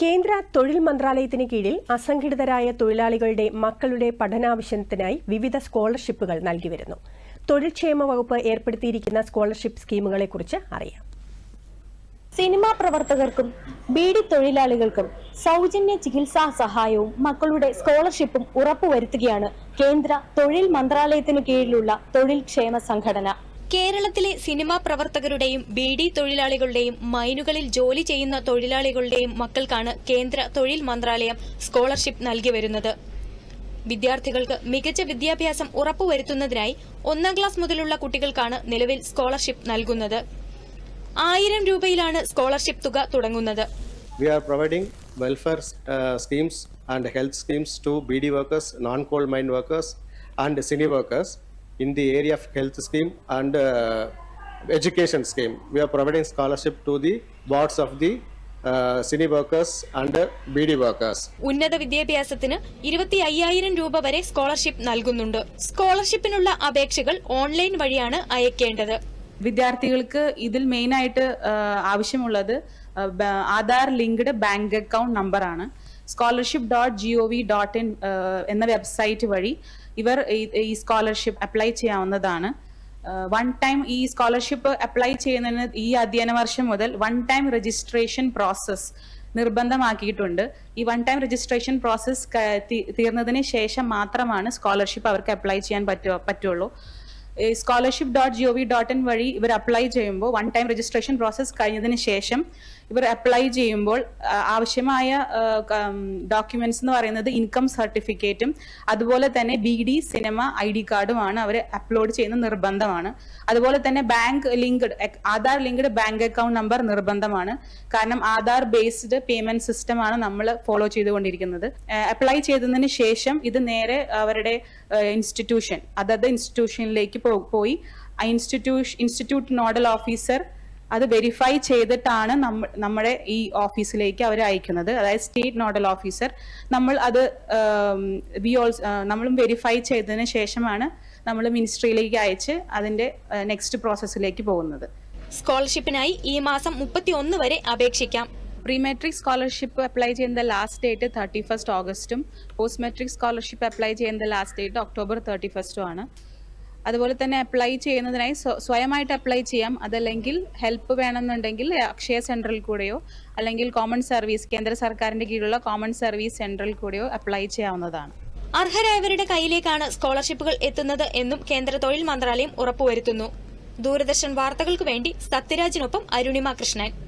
കേന്ദ്ര തൊഴിൽ മന്ത്രാലയത്തിന് കീഴിൽ അസംഘടിതരായ തൊഴിലാളികളുടെ മക്കളുടെ പഠനാവശ്യത്തിനായി വിവിധ സ്കോളർഷിപ്പുകൾ നൽകി വരുന്നു. തൊഴിൽക്ഷേമ വകുപ്പ് ഏർപ്പെടുത്തിയിരിക്കുന്ന സ്കോളർഷിപ്പ് സ്കീമുകളെക്കുറിച്ച് അറിയാം. സിനിമാ പ്രവർത്തകർക്കും ബീഡി തൊഴിലാളികൾക്കും സൗജന്യ ചികിത്സാ സഹായവും മക്കളുടെ സ്കോളർഷിപ്പും ഉറപ്പുവരുത്തുകയാണ് കേന്ദ്ര തൊഴിൽ മന്ത്രാലയത്തിനു കീഴിലുള്ള തൊഴിൽ ക്ഷേമ സംഘടന. കേരളത്തിലെ സിനിമാ പ്രവർത്തകരുടെയും ബി ഡി തൊഴിലാളികളുടെയും മൈനുകളിൽ ജോലി ചെയ്യുന്ന തൊഴിലാളികളുടെയും മക്കൾക്കാണ് കേന്ദ്ര തൊഴിൽ മന്ത്രാലയം സ്കോളർഷിപ്പ് നൽകി വരുന്നത്. വിദ്യാർത്ഥികൾക്ക് മികച്ച വിദ്യാഭ്യാസം ഉറപ്പുവരുത്തുന്നതിനായി ഒന്നാം ക്ലാസ് മുതലുള്ള കുട്ടികൾക്കാണ് നിലവിൽ സ്കോളർഷിപ്പ് നൽകുന്നത്. ആയിരം രൂപയിലാണ് സ്കോളർഷിപ്പ് തുക തുടങ്ങുന്നത്. We are providing welfare uh, schemes and health schemes to BD workers, non-coal mine workers, and city workers. In the area of health scheme and uh, education scheme. We are providing scholarship to the wards of the cine workers and B D workers ഉന്നത വിദ്യാഭ്യാസത്തിന് ഇരുപത്തി അയ്യായിരം രൂപ വരെ scholarship നൽകുന്നുണ്ട്. സ്കോളർഷിപ്പിനുള്ള അപേക്ഷകൾ online വഴിയാണ് അയക്കേണ്ടത്. വിദ്യാർത്ഥികൾക്ക് ഇതിൽ മെയിനായിട്ട് ആവശ്യമുള്ളത് ആധാർ ലിങ്ക്ഡ് ബാങ്ക് അക്കൗണ്ട് നമ്പറാണ്. Scholarship dot G O V dot in എന്ന വെബ്സൈറ്റ് വഴി ഇവർ ഈ- സ്കോളർഷിപ്പ് അപ്ലൈ ചെയ്യാവുന്നതാണ്. വൺ ടൈം ഈ സ്കോളർഷിപ്പ് അപ്ലൈ ചെയ്യുന്നതിന് ഈ അധ്യയന വർഷം മുതൽ വൺ ടൈം രജിസ്ട്രേഷൻ പ്രോസസ്സ് നിർബന്ധമാക്കിയിട്ടുണ്ട്. ഈ വൺ ടൈം രജിസ്ട്രേഷൻ പ്രോസസ്സ് തീർന്നതിന് ശേഷം മാത്രമാണ് സ്കോളർഷിപ്പ് അവർക്ക് അപ്ലൈ ചെയ്യാൻ പറ്റുള്ളൂ. Scholarship dot G O V dot in വഴി ഇവർ അപ്ലൈ ചെയ്യുമ്പോൾ വൺ ടൈം രജിസ്ട്രേഷൻ പ്രോസസ്സ് കഴിഞ്ഞതിന് ശേഷം ഇവർ അപ്ലൈ ചെയ്യുമ്പോൾ ആവശ്യമായ ഡോക്യുമെന്റ്സ് എന്ന് പറയുന്നത് ഇൻകം സർട്ടിഫിക്കറ്റും അതുപോലെ തന്നെ B D cinema I D കാർഡുമാണ് അവർ അപ്ലോഡ് ചെയ്യുന്ന നിർബന്ധമാണ്. അതുപോലെ തന്നെ bank linked Aadhaar linked bank account number നിർബന്ധമാണ്. കാരണം ആധാർ ബേസ്ഡ് പേയ്മെന്റ് സിസ്റ്റമാണ് നമ്മൾ ഫോളോ ചെയ്തുകൊണ്ടിരിക്കുന്നത്. അപ്ലൈ ചെയ്തതിന് ശേഷം ഇത് നേരെ അവരുടെ ഇൻസ്റ്റിറ്റ്യൂഷൻ അതത് ഇൻസ്റ്റിറ്റ്യൂഷനിലേക്ക് പോയി. ആ ഇൻസ്റ്റിറ്റ്യൂഷൻ ഇൻസ്റ്റിറ്റ്യൂട്ട് നോഡൽ ഓഫീസർ അത് വെരിഫൈ ചെയ്തിട്ടാണ് നമ്മ നമ്മുടെ ഈ ഓഫീസിലേക്ക് അവർ അയക്കുന്നത്. അതായത് സ്റ്റേറ്റ് നോഡൽ ഓഫീസർ നമ്മൾ അത് വി ഓൾസ് നമ്മളും വെരിഫൈ ചെയ്തതിന് ശേഷമാണ് നമ്മൾ മിനിസ്ട്രിയിലേക്ക് അയച്ച് അതിന്റെ നെക്സ്റ്റ് പ്രോസസ്സിലേക്ക് പോകുന്നത്. സ്കോളർഷിപ്പിനായി ഈ മാസം മുപ്പത്തി ഒന്ന് വരെ അപേക്ഷിക്കാം. പ്രീ മെട്രിക് സ്കോളർഷിപ്പ് അപ്ലൈ ചെയ്യുന്ന ലാസ്റ്റ് ഡേറ്റ് തേർട്ടി ഫസ്റ്റ് ഓഗസ്റ്റും പോസ്റ്റ് മെട്രിക് സ്കോളർഷിപ്പ് അപ്ലൈ ചെയ്യുന്ന ലാസ്റ്റ് ഡേറ്റ് ഒക്ടോബർ തേർട്ടി ഫസ്റ്റും ആണ്. അതുപോലെ തന്നെ അപ്ലൈ ചെയ്യുന്നതിനായി സ്വയമായിട്ട് അപ്ലൈ ചെയ്യാം. അതല്ലെങ്കിൽ ഹെൽപ്പ് വേണമെന്നുണ്ടെങ്കിൽ അക്ഷയ സെന്ററിൽ കൂടെയോ അല്ലെങ്കിൽ കോമൺ സർവീസ് കേന്ദ്ര സർക്കാരിന്റെ കീഴിലുള്ള കോമൺ സർവീസ് സെന്ററിൽ കൂടെയോ അപ്ലൈ ചെയ്യാവുന്നതാണ്. അർഹരായവരുടെ കയ്യിലേക്കാണ് സ്കോളർഷിപ്പുകൾ എത്തുന്നത് എന്നും കേന്ദ്ര തൊഴിൽ മന്ത്രാലയം ഉറപ്പുവരുത്തുന്നു. ദൂരദർശൻ വാർത്തകൾക്ക് വേണ്ടി സത്യരാജിനൊപ്പം അരുണിമ കൃഷ്ണൻ.